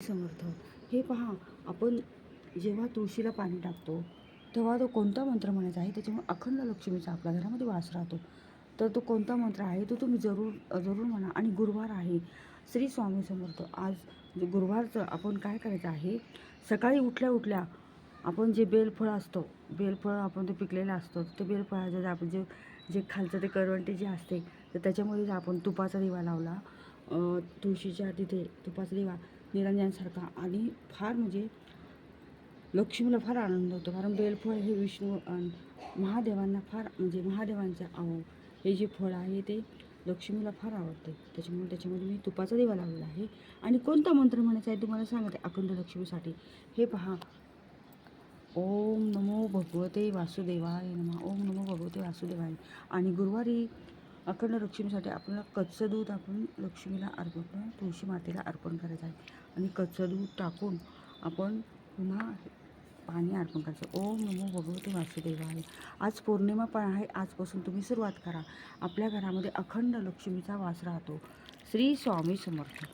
समर्थ. हे पहा आपण जेव्हा तुळशीला पाणी टाकतो तेव्हा तो कोणता मंत्र म्हणायचा आहे? त्याच्यामुळे अखंड लक्ष्मीचा आपल्या घरामध्ये वास राहतो. तर तो कोणता मंत्र आहे? तो तुम्ही जरूर जरूर म्हणा. आणि गुरुवार आहे. श्री स्वामी समर्थ. आज जे गुरुवारचं आपण काय करायचं आहे? सकाळी उठल्या उठल्या आपण जे बेलफळ असतो बेलफळ आपण ते पिकलेलं असतो ते बेलफळाचं आपण जे जे खालचं ते करवंटी जे असते तर त्याच्यामध्ये जर आपण तुपाचा दिवा लावला तुळशीच्या तिथे तुपाचा दिवा निरंजनसारखा. आणि फार म्हणजे लक्ष्मीला फार आनंद होतो. कारण बेलफळ हे विष्णू महादेवांना फार म्हणजे महादेवांचं अहो हे जे फळ आहे ते लक्ष्मीला फार आवडते. त्याच्यामुळे त्याच्यामध्ये मी तुपाचा दिवा लावलेला आहे. आणि कोणता मंत्र म्हणायचा आहे तुम्हाला सांगते अखंड लक्ष्मीसाठी. हे पहा. ओम नमो भगवते वासुदेवाय नमः. ओम नमो भगवते वासुदेवाय. आणि गुरुवारी अखंड लक्ष्मीसाठी आपल्याला कच्चं दूध आपण लक्ष्मीला अर्पण तुळशी मातेला अर्पण करायचं आहे. आणि कच्चं दूध टाकून आपण पुन्हा पाणी अर्पण करायचं ओम नमो भगवते वासुदेवाय. आज पौर्णिमा पण आहे. आजपासून तुम्ही सुरुवात करा. आपल्या घरामध्ये अखंड लक्ष्मीचा वास राहतो. श्री स्वामी समर्थ.